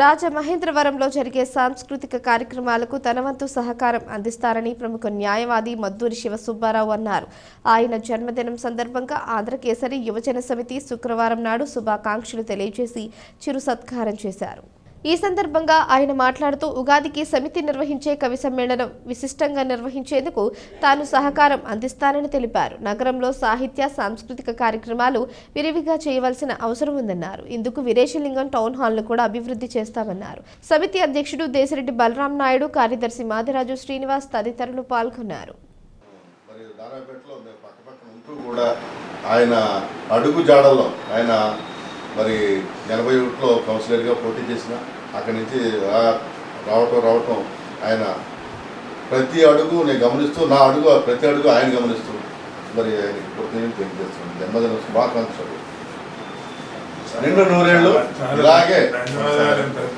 రాజమహేంద్రవరంలో జరిగే సాంస్కృతిక కార్యక్రమాలకు తనవంతు సహకారం అందిస్తారని ప్రముఖ న్యాయవాది మద్దూరి శివ సుబ్బారావు అన్నారు. ఆయన జన్మదినం సందర్భంగా ఆంధ్రకేసరి యువజన సమితి శుక్రవారం నాడు శుభాకాంక్షలు తెలియజేసి చిరు సత్కారం చేశారు. ఈ సందర్భంగా ఆయన మాట్లాడుతూ ఉగాదికి సమితి నిర్వహించే కవి సమ్మేళనం విశిష్టంగా నిర్వహించేందుకు తాను సహకారం అందిస్తానని తెలిపారు. నగరంలో సాహిత్య సాంస్కృతిక కార్యక్రమాలు విరివిగా చేయవలసిన అవసరం ఉందన్నారు. ఇందుకు వీరేశలింగం టౌన్ హాల్ను కూడా అభివృద్ధి చేస్తామన్నారు. సమితి అధ్యక్షుడు దేశరెడ్డి బలరాం నాయుడు కార్యదర్శి మాదిరాజు శ్రీనివాస్ తదితరులు పాల్గొన్నారు. ఆయన అడుగు జాడలో ఆయన మరి ఎనభై ఒకటిలో కౌన్సిలర్గా పోటీ చేసిన అక్కడి నుంచి రా- రావటం రావటం ఆయన ప్రతి అడుగు నేను గమనిస్తూ నా అడుగు ప్రతి అడుగు ఆయన గమనిస్తూ మరి ఆయనకి కృతజ్ఞతలు తెలియజేస్తున్నాను. జన్మదిన శుభాకాంక్షలు. నిండు నూరేళ్ళు. ఇలాగే